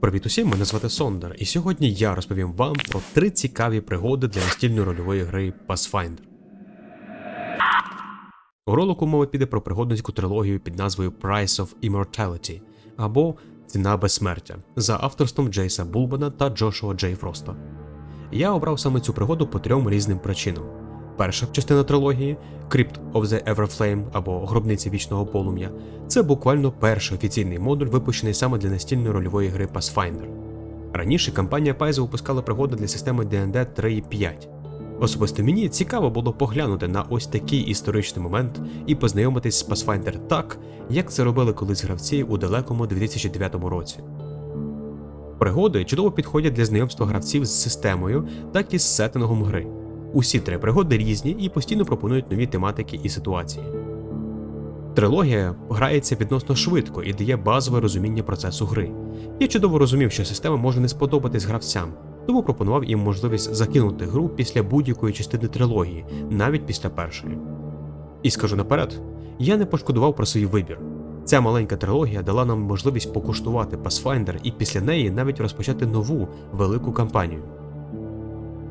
Привіт усім, мене звати Сондер, і сьогодні я розповім вам про три цікаві пригоди для настільної рольової гри Pathfinder. У ролику мова піде про пригодницьку трилогію під назвою Price of Immortality або Ціна безсмертя за авторством Джейса Булбана та Джошуа Джей Фроста. Я обрав саме цю пригоду по трьом різним причинам. Перша частина трилогії Crypt of the Everflame або Гробниці вічного полум'я це буквально перший офіційний модуль, випущений саме для настільної рольової гри Pathfinder. Раніше компанія Paizo випускала пригоди для системи D&D 3.5. Особисто мені цікаво було поглянути на ось такий історичний момент і познайомитись з Pathfinder так, як це робили колись гравці у далекому 2009 році. Пригоди чудово підходять для знайомства гравців з системою, так і з сеттингом гри. Усі три пригоди різні і постійно пропонують нові тематики і ситуації. Трилогія грається відносно швидко і дає базове розуміння процесу гри. Я чудово розумів, що система може не сподобатись гравцям, тому пропонував їм можливість закинути гру після будь-якої частини трилогії, навіть після першої. І скажу наперед, я не пошкодував про свій вибір. Ця маленька трилогія дала нам можливість покуштувати Pathfinder і після неї навіть розпочати нову велику кампанію.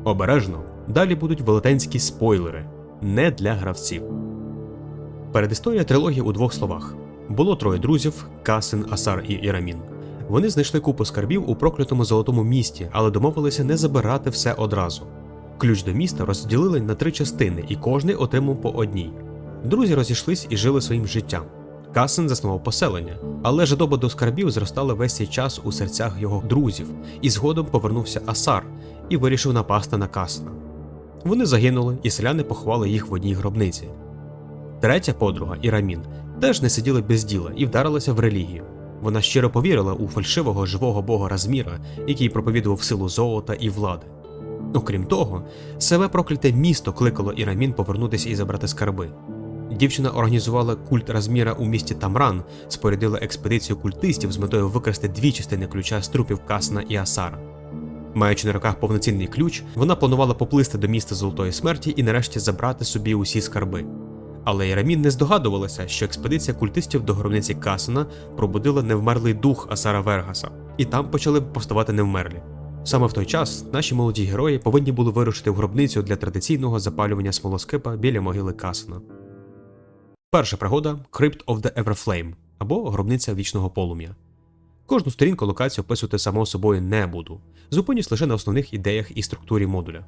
Обережно, далі будуть велетенські спойлери, не для гравців. Передісторія трилогії у двох словах: було троє друзів Касин, Асар і Ірамін. Вони знайшли купу скарбів у проклятому золотому місті, але домовилися не забирати все одразу. Ключ до міста розділили на три частини, і кожний отримав по одній. Друзі розійшлись і жили своїм життям. Касин заснував поселення, але жадоба до скарбів зростала весь цей час у серцях його друзів, і згодом повернувся Асар і вирішив напасти на Касина. Вони загинули, і селяни поховали їх в одній гробниці. Третя подруга Ірамін теж не сиділа без діла і вдарилася в релігію. Вона щиро повірила у фальшивого живого бога Разміра, який проповідував силу золота і влади. Окрім того, себе прокляте місто кликало Ірамін повернутися і забрати скарби. Дівчина організувала культ Разміра у місті Тамран, спорядила експедицію культистів з метою викрасти дві частини ключа з трупів Касна і Асара. Маючи на руках повноцінний ключ, вона планувала поплисти до міста Золотої смерті і нарешті забрати собі усі скарби. Але Ярамін не здогадувалася, що експедиція культистів до гробниці Касана пробудила невмерлий дух Асара Вергаса, і там почали повставати невмерлі. Саме в той час наші молоді герої повинні були вирушити в гробницю для традиційного запалювання смолоскипа біля могили Касана. Перша пригода Crypt of the Everflame або Гробниця вічного полум'я. Кожну сторінку локацію описувати само собою не буду, зупинюсь лише на основних ідеях і структурі модуля.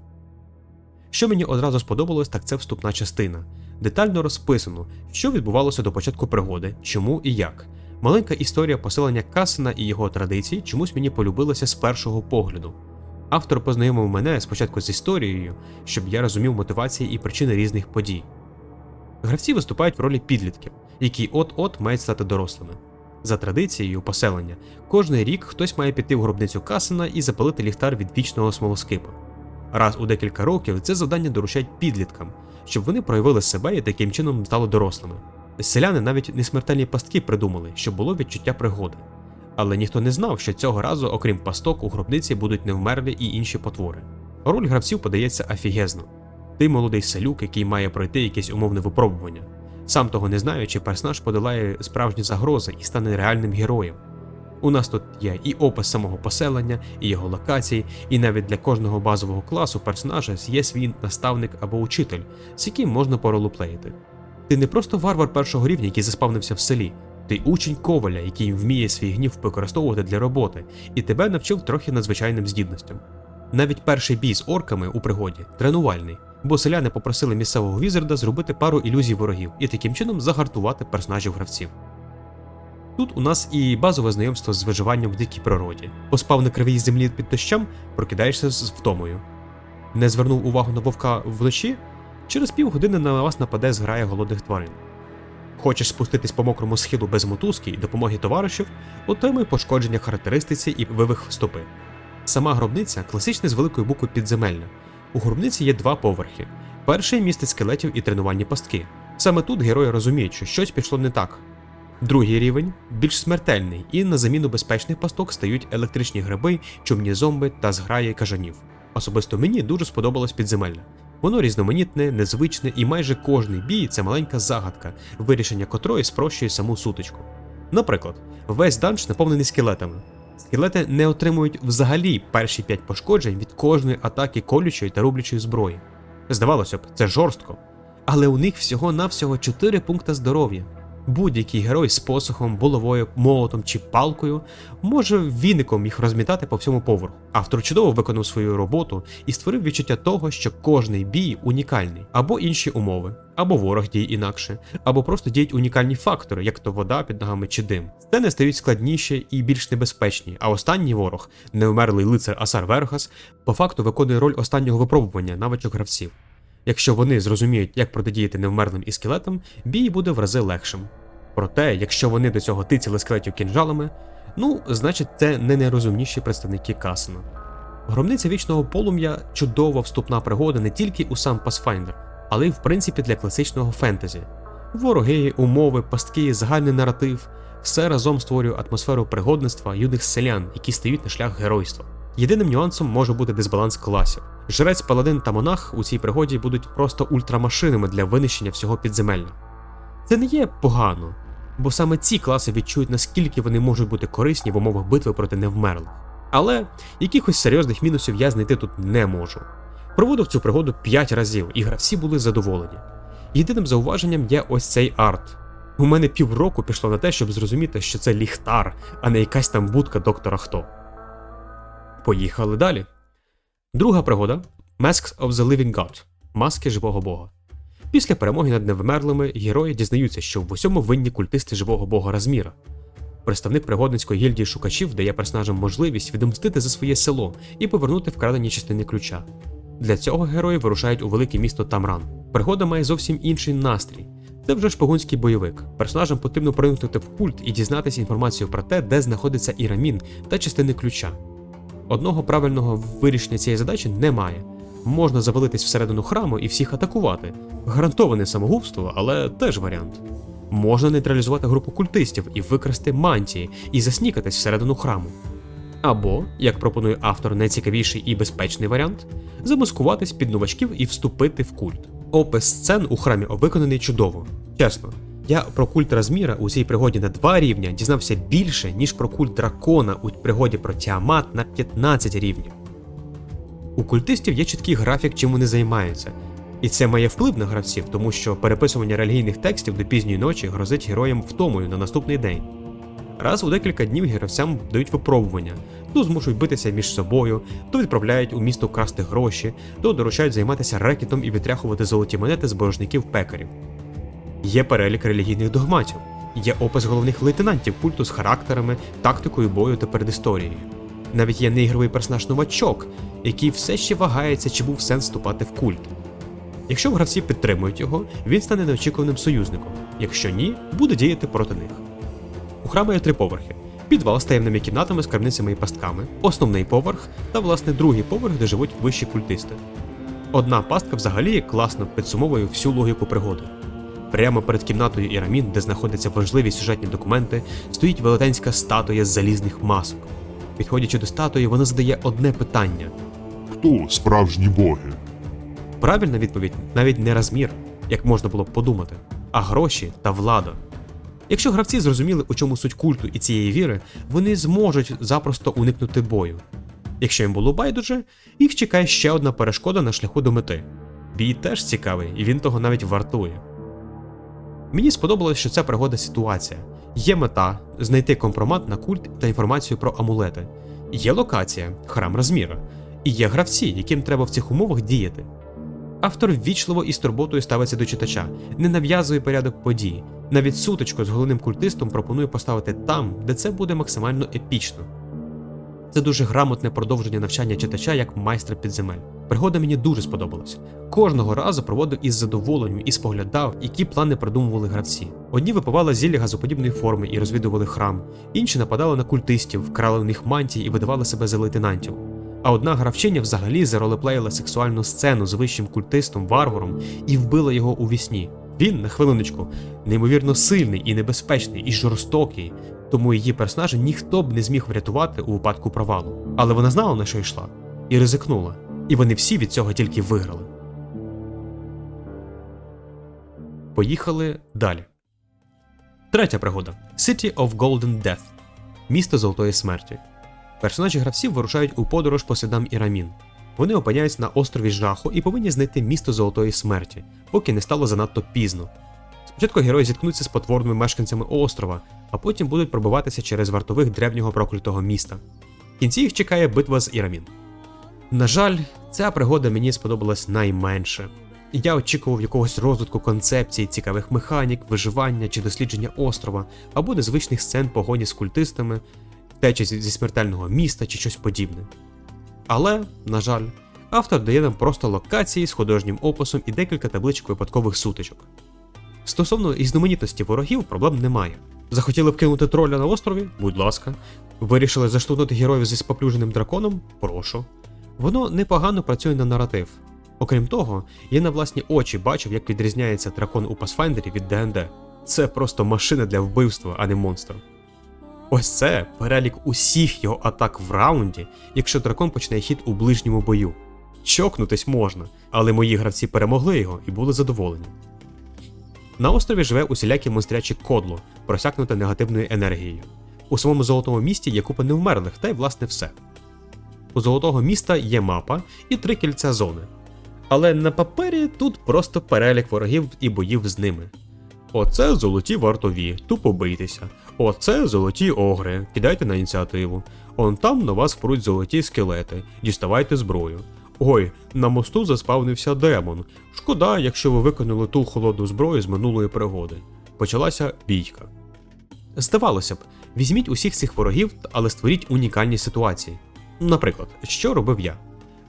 Що мені одразу сподобалось, так це вступна частина. Детально розписано, що відбувалося до початку пригоди, чому і як. Маленька історія поселення Касена і його традицій чомусь мені полюбилася з першого погляду. Автор познайомив мене спочатку з історією, щоб я розумів мотивації і причини різних подій. Гравці виступають в ролі підлітків, які от-от мають стати дорослими. За традицією поселення, кожний рік хтось має піти в гробницю Касена і запалити ліхтар від вічного смолоскипа. Раз у декілька років це завдання доручають підліткам, щоб вони проявили себе і таким чином стали дорослими. Селяни навіть несмертельні пастки придумали, щоб було відчуття пригоди. Але ніхто не знав, що цього разу, окрім пасток, у гробниці будуть невмерлі і інші потвори. Роль гравців подається афігезно. Ти молодий селюк, який має пройти якесь умовне випробування. Сам того не знаючи, персонаж подолає справжні загрози і стане реальним героєм. У нас тут є і опис самого поселення, і його локації, і навіть для кожного базового класу персонажа є свій наставник або учитель, з яким можна поролоплеїти. Ти не просто варвар першого рівня, який заспавнився в селі, ти учень коваля, який вміє свій гнів використовувати для роботи, і тебе навчив трохи надзвичайним здібностям. Навіть перший бій з орками у пригоді тренувальний, бо селяни попросили місцевого візарда зробити пару ілюзій ворогів і таким чином загартувати персонажів гравців. Тут у нас і базове знайомство з виживанням в дикій природі. Поспав на кривій землі під дощем, прокидаєшся з втомою. Не звернув увагу на вовка вночі, через півгодини на вас нападе зграя голодних тварин. Хочеш спуститись по мокрому схилу без мотузки і допомоги товаришів, отримуй пошкодження характеристиці і вивих стопи. Сама гробниця класична з великої букви підземельна. У гробниці є два поверхи. Перший містить скелетів і тренувальні пастки. Саме тут герої розуміють, що щось пішло не так. Другий рівень більш смертельний, і на заміну безпечних пасток стають електричні гриби, чумні зомби та зграї кажанів. Особисто мені дуже сподобалось підземелля. Воно різноманітне, незвичне, і майже кожний бій це маленька загадка, вирішення котрої спрощує саму сутичку. Наприклад, весь данж наповнений скелетами. Скелети не отримують взагалі перші 5 пошкоджень від кожної атаки колючої та рублячої зброї. Здавалося б, це жорстко. Але у них всього-навсього 4 пункти здоров'я. Будь-який герой з посохом, булавою, молотом чи палкою може віником їх розмітати по всьому поверху. Автор чудово виконав свою роботу і створив відчуття того, що кожний бій унікальний, або інші умови, або ворог діє інакше, або просто діють унікальні фактори, як то вода під ногами чи дим. Сцени стають складніші і більш небезпечні, а останній ворог, невмерлий лицар Асар Вергас, по факту виконує роль останнього випробування навичок гравців. Якщо вони зрозуміють, як протидіяти невмерлим і скелетам, бій буде в рази легшим. Проте, якщо вони до цього тицяли скелетів кінжалами, ну, значить, це не найрозумніші представники Касана. Громниця вічного полум'я чудова вступна пригода не тільки у сам Pathfinder, але й в принципі для класичного фентезі. Вороги, умови, пастки, загальний наратив все разом створює атмосферу пригодництва юних селян, які стають на шлях геройства. Єдиним нюансом може бути дисбаланс класів. Жрець, паладин та монах у цій пригоді будуть просто ультрамашинами для винищення всього підземелля. Це не є погано, бо саме ці класи відчують, наскільки вони можуть бути корисні в умовах битви проти невмерлих. Але якихось серйозних мінусів я знайти тут не можу. Проводив цю пригоду 5 разів, і гравці були задоволені. Єдиним зауваженням є ось цей арт. У мене півроку пішло на те, щоб зрозуміти, що це ліхтар, а не якась там будка доктора Хто. Поїхали далі. Друга пригода Masks of the Living God Маски живого Бога. Після перемоги над невмерлими герої дізнаються, що в усьому винні культисти живого бога Разміра. Представник пригодницької гільдії шукачів дає персонажам можливість відомстити за своє село і повернути вкрадені частини ключа. Для цього герої вирушають у велике місто Тамран. Пригода має зовсім інший настрій. Це вже шпигунський бойовик. Персонажам потрібно проникнути в культ і дізнатися інформацію про те, де знаходиться Ірамін та частини ключа. Одного правильного вирішення цієї задачі немає. Можна завалитись всередину храму і всіх атакувати. Гарантоване самогубство, але теж варіант. Можна нейтралізувати групу культистів і викрасти мантії і заснікатись всередину храму. Або, як пропонує автор найцікавіший і безпечний варіант, замаскуватись під новачків і вступити в культ. Опис сцен у храмі виконаний чудово. Чесно, я про культ Разміра у цій пригоді на два рівня дізнався більше, ніж про культ дракона у пригоді про Тіамат на 15 рівнів. У культистів є чіткий графік, чим вони займаються, і це має вплив на гравців, тому що переписування релігійних текстів до пізньої ночі грозить героям втомою на наступний день. Раз у декілька днів гравцям дають випробування, то змушують битися між собою, то відправляють у місто красти гроші, то доручають займатися рекетом і витряхувати золоті монети з борожників пекарів. Є перелік релігійних догматів, є опис головних лейтенантів культу з характерами, тактикою бою та передісторією. Навіть є неігровий персонаж новачок, який все ще вагається, чи був сенс вступати в культ. Якщо гравці підтримують його, він стане неочікуваним союзником, якщо ні, буде діяти проти них. У храму є три поверхи: підвал з таємними кімнатами, скарбницями і пастками, основний поверх та, власне, другий поверх, де живуть вищі культисти. Одна пастка взагалі класно підсумовує всю логіку пригоди. Прямо перед кімнатою Ірамін, де знаходяться важливі сюжетні документи, стоїть велетенська статуя з залізних масок. Підходячи до статуї, вона задає одне питання: Хто справжні боги? правильна відповідь навіть не розмір, як можна було б подумати, а гроші та влада. Якщо гравці зрозуміли, у чому суть культу і цієї віри, вони зможуть запросто уникнути бою. Якщо їм було байдуже, їх чекає ще одна перешкода на шляху до мети. Бій теж цікавий, і він того навіть вартує. Мені сподобалось, що це пригода ситуація. Є мета знайти компромат на культ та інформацію про амулети. Є локація, храм розміра, і є гравці, яким треба в цих умовах діяти. Автор ввічливо і з турботою ставиться до читача, не нав'язує порядок подій. Навіть сутичку з головним культистом пропонує поставити там, де це буде максимально епічно. Це дуже грамотне продовження навчання читача як майстра підземель. Пригода мені дуже сподобалась. Кожного разу проводив із задоволенням і споглядав, які плани придумували гравці. Одні випивали зілля газоподібної форми і розвідували храм, інші нападали на культистів, вкрали у них мантії і видавали себе за лейтенантів. А одна гравчиня взагалі заролеплеїла сексуальну сцену з вищим культистом варваром і вбила його у вісні. Він, на хвилиночку, неймовірно сильний і небезпечний, і жорстокий, тому її персонажа ніхто б не зміг врятувати у випадку провалу. Але вона знала, на що йшла, і ризикнула, і вони всі від цього тільки виграли. Поїхали далі. Третя пригода City of Golden Death Місто Золотої смерті. Персонажі гравців вирушають у подорож по слідам Ірамін. Вони опиняються на острові жаху і повинні знайти місто Золотої смерті, поки не стало занадто пізно. Спочатку герої зіткнуться з потворними мешканцями острова, а потім будуть пробиватися через вартових древнього проклятого міста. В кінці їх чекає битва з Ірамін. На жаль, ця пригода мені сподобалась найменше. Я очікував якогось розвитку концепцій, цікавих механік, виживання чи дослідження острова, або незвичних сцен погоні з культистами, втечі зі смертельного міста чи щось подібне. Але, на жаль, автор дає нам просто локації з художнім описом і декілька табличок випадкових сутичок. Стосовно різноманітності ворогів проблем немає. Захотіли вкинути троля на острові? Будь ласка. Вирішили заштовхнути героїв зі споплюженим драконом? Прошу. Воно непогано працює на наратив. Окрім того, я на власні очі бачив, як відрізняється дракон у Pathfinder від ДНД. Це просто машина для вбивства, а не монстр. Ось це перелік усіх його атак в раунді, якщо дракон почне хід у ближньому бою. Чокнутись можна, але мої гравці перемогли його і були задоволені. На острові живе усілякі монстрячі кодло, просякнуте негативною енергією. У самому золотому місті є купа невмерлих, та й власне все. У золотого міста є мапа і три кільця зони. Але на папері тут просто перелік ворогів і боїв з ними. Оце золоті вартові, тупо бийтеся. Оце золоті огри, кидайте на ініціативу. Он там на вас впруть золоті скелети, діставайте зброю. Ой, на мосту заспавнився демон. Шкода, якщо ви виконали ту холодну зброю з минулої пригоди. Почалася бійка. Здавалося б, візьміть усіх цих ворогів, але створіть унікальні ситуації. Наприклад, що робив я?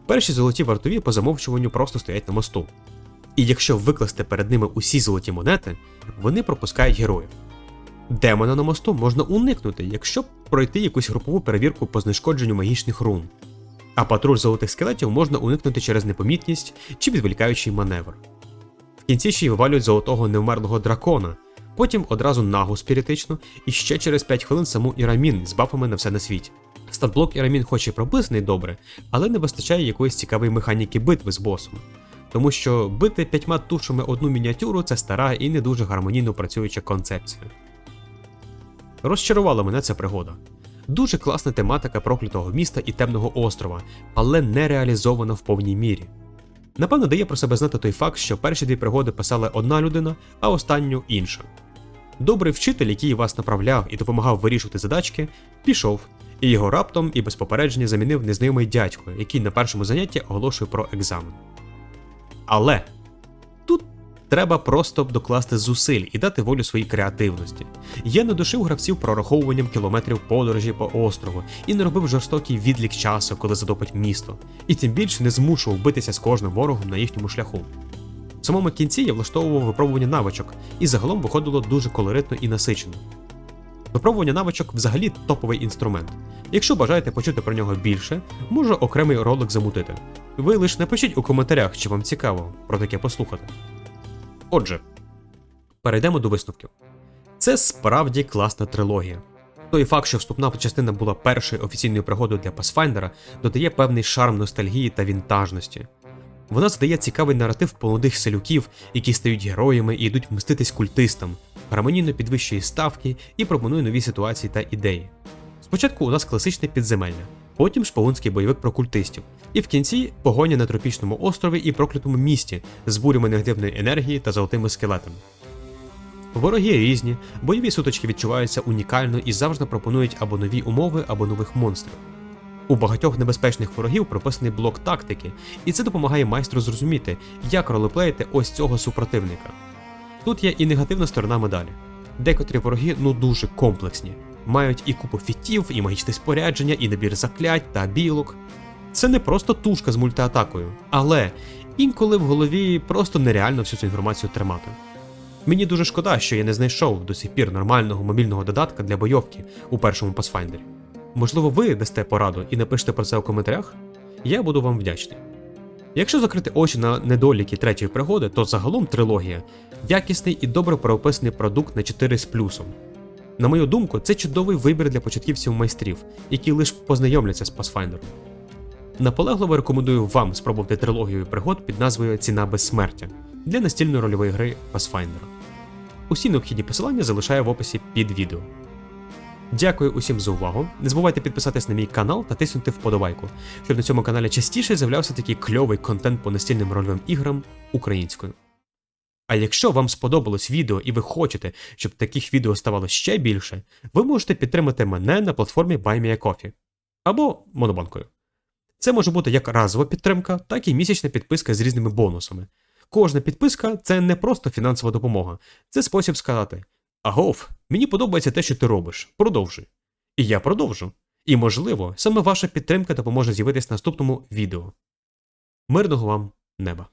Перші золоті вартові по замовчуванню просто стоять на мосту. І якщо викласти перед ними усі золоті монети, вони пропускають героїв. Демона на мосту можна уникнути, якщо пройти якусь групову перевірку по знешкодженню магічних рун. А патруль золотих скелетів можна уникнути через непомітність чи відволікаючий маневр. В кінці ще й вивалюють золотого невмерлого дракона, потім одразу нагу спіритичну і ще через 5 хвилин саму Ірамін з бафами на все на світі. Статблок Ірамін хоч і прописаний добре, але не вистачає якоїсь цікавої механіки битви з босом. Тому що бити п'ятьма тушами одну мініатюру це стара і не дуже гармонійно працююча концепція. Розчарувала мене ця пригода. Дуже класна тематика проклятого міста і темного острова, але не реалізована в повній мірі. Напевно, дає про себе знати той факт, що перші дві пригоди писала одна людина, а останню інша. Добрий вчитель, який вас направляв і допомагав вирішувати задачки, пішов, і його раптом і без попередження замінив незнайомий дядько, який на першому занятті оголошує про екзамен. Але треба просто докласти зусиль і дати волю своїй креативності. Я не душив гравців прораховуванням кілометрів подорожі по острову і не робив жорстокий відлік часу, коли задопить місто, і тим більше не змушував битися з кожним ворогом на їхньому шляху. В самому кінці я влаштовував випробування навичок, і загалом виходило дуже колоритно і насичено. Випробування навичок взагалі топовий інструмент. Якщо бажаєте почути про нього більше, можу окремий ролик замутити. Ви лише напишіть у коментарях, чи вам цікаво про таке послухати. Отже, перейдемо до висновків. Це справді класна трилогія. Той факт, що вступна частина була першою офіційною пригодою для Pathfinder, додає певний шарм ностальгії та вінтажності. Вона задає цікавий наратив молодих селюків, які стають героями і йдуть мститись культистам, гармонійно підвищує ставки і пропонує нові ситуації та ідеї. Спочатку у нас класичне підземелля, потім шпигунський бойовик про культистів, і в кінці погоня на тропічному острові і проклятому місті з бурями негативної енергії та золотими скелетами. Вороги різні, бойові сутички відчуваються унікально і завжди пропонують або нові умови, або нових монстрів. У багатьох небезпечних ворогів прописаний блок тактики, і це допомагає майстру зрозуміти, як ролеплеїти ось цього супротивника. Тут є і негативна сторона медалі. Декотрі вороги ну дуже комплексні, мають і купу фітів, і магічне спорядження, і набір заклять та білок. Це не просто тушка з мультиатакою, але інколи в голові просто нереально всю цю інформацію тримати. Мені дуже шкода, що я не знайшов до сих пір нормального мобільного додатка для бойовки у першому Pathfinder. Можливо, ви дасте пораду і напишете про це у коментарях? Я буду вам вдячний. Якщо закрити очі на недоліки третьої пригоди, то загалом трилогія якісний і добре прописаний продукт на 4 з плюсом. На мою думку, це чудовий вибір для початківців майстрів, які лише познайомляться з Pathfinder. Наполегливо рекомендую вам спробувати трилогію пригод під назвою Ціна безсмертя для настільної рольової гри Pathfinder. Усі необхідні посилання залишаю в описі під відео. Дякую усім за увагу. Не забувайте підписатись на мій канал та тиснути вподобайку, щоб на цьому каналі частіше з'являвся такий кльовий контент по настільним рольовим іграм українською. А якщо вам сподобалось відео і ви хочете, щоб таких відео ставало ще більше, ви можете підтримати мене на платформі BuyMeACoffee або Монобанкою. Це може бути як разова підтримка, так і місячна підписка з різними бонусами. Кожна підписка це не просто фінансова допомога, це спосіб сказати: Агов, мені подобається те, що ти робиш. Продовжуй. І я продовжу. І, можливо, саме ваша підтримка допоможе з'явитись наступному відео. Мирного вам неба!